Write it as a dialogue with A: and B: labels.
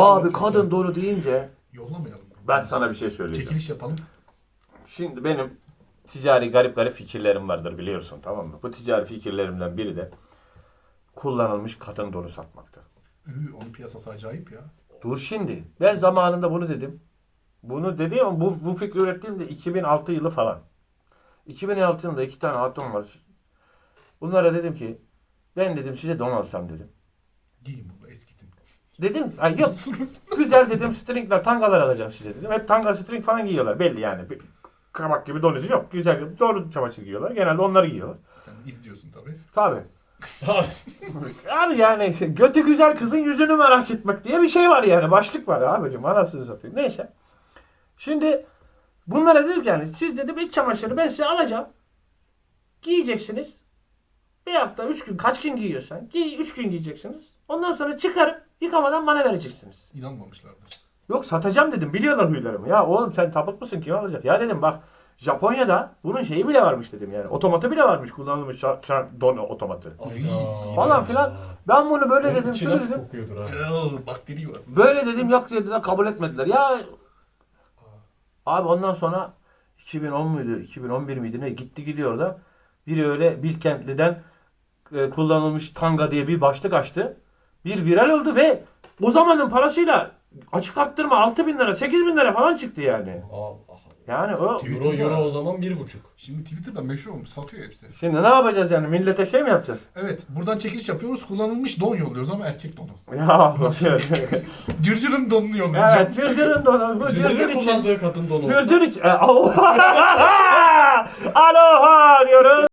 A: Abi kadın donu deyince
B: Yollamayalım.
A: ben sana bir şey söyleyeceğim.
B: Çekiliş yapalım.
A: Şimdi benim ticari garip garip fikirlerim vardır biliyorsun tamam mı? Bu ticari fikirlerimden biri de kullanılmış kadın donu satmaktır.
B: Ü, onun piyasası acayip ya.
A: Dur şimdi. Ben zamanında bunu dedim. Bunu dediğim ama bu, bu fikri ürettiğimde 2006 yılı falan. 2006 yılında iki tane hatun var. Bunlara dedim ki ben dedim size don alsam dedim.
B: Giyin bunu eskitin.
A: Dedim ay yok güzel dedim stringler tangalar alacağım size dedim. Hep tanga string falan giyiyorlar belli yani. Bir kabak gibi donuzu yok. Güzel doğru çamaşır giyiyorlar. Genelde onları giyiyorlar.
B: Sen izliyorsun tabii.
A: Tabii. Abi yani götü güzel kızın yüzünü merak etmek diye bir şey var yani. Başlık var abicim anasını satayım. Neyse. Şimdi bunlara dedim ki yani siz dedim iç çamaşırı ben size alacağım. Giyeceksiniz. Bir hafta, üç gün, kaç gün giyiyorsan. Giy, üç gün giyeceksiniz. Ondan sonra çıkarıp yıkamadan bana vereceksiniz.
B: İnanmamışlardır.
A: Yok satacağım dedim. Biliyorlar huylarımı. Ya oğlum sen tapık mısın? Kim alacak? Ya dedim bak Japonya'da bunun şeyi bile varmış dedim yani. Otomatı bile varmış. Kullanılmış şa- şa- don otomatı.
C: Ayda.
A: Falan filan. Ben bunu böyle
C: Dedim
A: Şunu dedim.
C: kokuyordur ha.
B: Eee, bakteri yuvası.
A: Böyle dedim yok dediler kabul etmediler. Ya abi ondan sonra 2010 muydu 2011 miydi ne gitti gidiyor da biri öyle Bilkentli'den e, kullanılmış tanga diye bir başlık açtı. Bir viral oldu ve o zamanın parasıyla açık arttırma 6 bin lira 8 bin lira falan çıktı yani.
C: Allah Allah.
A: Yani o
C: Euro euro o zaman bir buçuk.
B: Şimdi Twitter'da meşhur olmuş. Satıyor hepsi.
A: şimdi ne yapacağız yani millete şey mi yapacağız?
B: Evet. Buradan çekiliş yapıyoruz. Kullanılmış don yolluyoruz ama erkek donu.
A: Ya
B: Cırcır'ın donunu yolluyoruz.
A: evet cırcırın donu bu cırcır
C: Cırcır'ın
A: için.
C: kullandığı kadın donu olsa.
A: Cırcır için. Aloha diyoruz.